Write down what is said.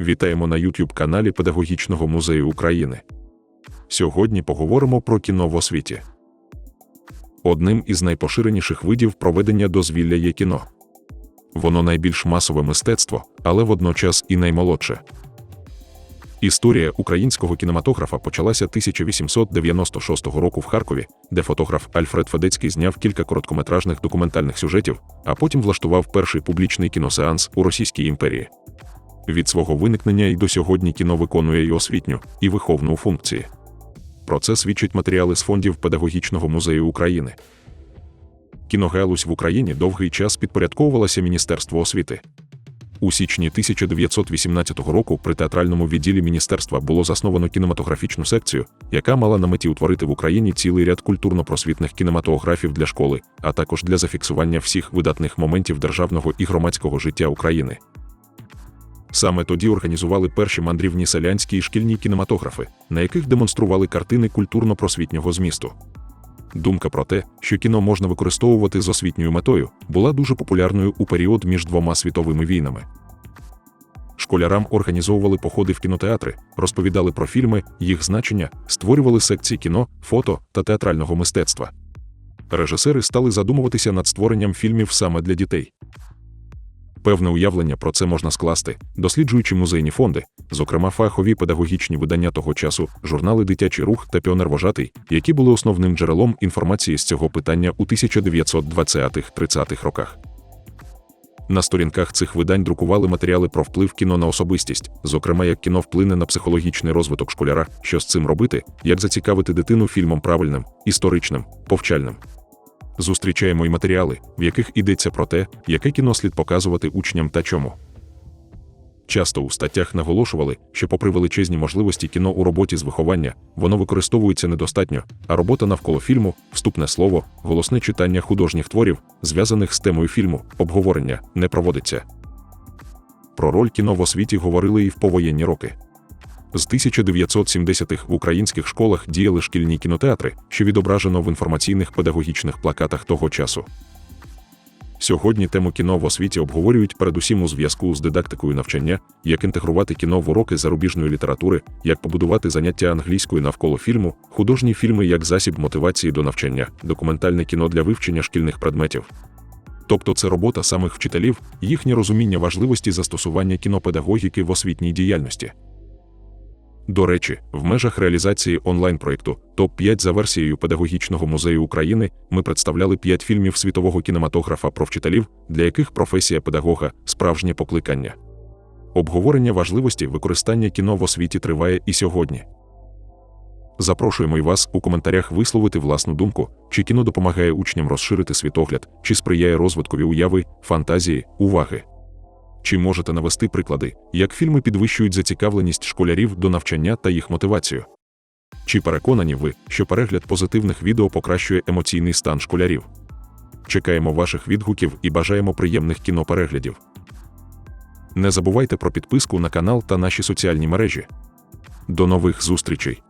Вітаємо на YouTube каналі Педагогічного музею України. Сьогодні поговоримо про кіно в освіті. Одним із найпоширеніших видів проведення дозвілля є кіно. Воно найбільш масове мистецтво, але водночас і наймолодше. Історія українського кінематографа почалася 1896 року в Харкові, де фотограф Альфред Федецький зняв кілька короткометражних документальних сюжетів, а потім влаштував перший публічний кіносеанс у Російській імперії. Від свого виникнення і до сьогодні кіно виконує і освітню, і виховну функції. Про це свідчать матеріали з фондів Педагогічного музею України. Кіногалузь в Україні довгий час підпорядковувалася Міністерству освіти. У січні 1918 року при театральному відділі міністерства було засновано кінематографічну секцію, яка мала на меті утворити в Україні цілий ряд культурно-просвітних кінематографів для школи, а також для зафіксування всіх видатних моментів державного і громадського життя України. Саме тоді організували перші мандрівні селянські і шкільні кінематографи, на яких демонстрували картини культурно-просвітнього змісту. Думка про те, що кіно можна використовувати з освітньою метою, була дуже популярною у період між двома світовими війнами. Школярам організовували походи в кінотеатри, розповідали про фільми, їх значення, створювали секції кіно, фото та театрального мистецтва. Режисери стали задумуватися над створенням фільмів саме для дітей. Певне уявлення про це можна скласти, досліджуючи музейні фонди, зокрема фахові педагогічні видання того часу, журнали Дитячий рух та Піонер-вожатий, які були основним джерелом інформації з цього питання у 1920-30-х роках. На сторінках цих видань друкували матеріали про вплив кіно на особистість, зокрема, як кіно вплине на психологічний розвиток школяра, що з цим робити, як зацікавити дитину фільмом правильним, історичним, повчальним зустрічаємо й матеріали, в яких йдеться про те, яке кіно слід показувати учням та чому. Часто у статтях наголошували, що, попри величезні можливості кіно у роботі з виховання, воно використовується недостатньо, а робота навколо фільму, вступне слово, голосне читання художніх творів, зв'язаних з темою фільму, обговорення, не проводиться. Про роль кіно в освіті говорили і в повоєнні роки. З 1970-х в українських школах діяли шкільні кінотеатри, що відображено в інформаційних педагогічних плакатах того часу. Сьогодні тему кіно в освіті обговорюють передусім у зв'язку з дидактикою навчання, як інтегрувати кіно в уроки зарубіжної літератури, як побудувати заняття англійською навколо фільму, художні фільми як засіб мотивації до навчання, документальне кіно для вивчення шкільних предметів. Тобто це робота самих вчителів, їхнє розуміння важливості застосування кінопедагогіки в освітній діяльності. До речі, в межах реалізації онлайн-проєкту ТОП-5 за версією Педагогічного музею України ми представляли 5 фільмів світового кінематографа про вчителів, для яких професія педагога справжнє покликання. Обговорення важливості використання кіно в освіті триває і сьогодні. Запрошуємо й вас у коментарях висловити власну думку, чи кіно допомагає учням розширити світогляд, чи сприяє розвиткові уяви, фантазії, уваги. Чи можете навести приклади, як фільми підвищують зацікавленість школярів до навчання та їх мотивацію? Чи переконані ви, що перегляд позитивних відео покращує емоційний стан школярів? Чекаємо ваших відгуків і бажаємо приємних кінопереглядів. Не забувайте про підписку на канал та наші соціальні мережі. До нових зустрічей!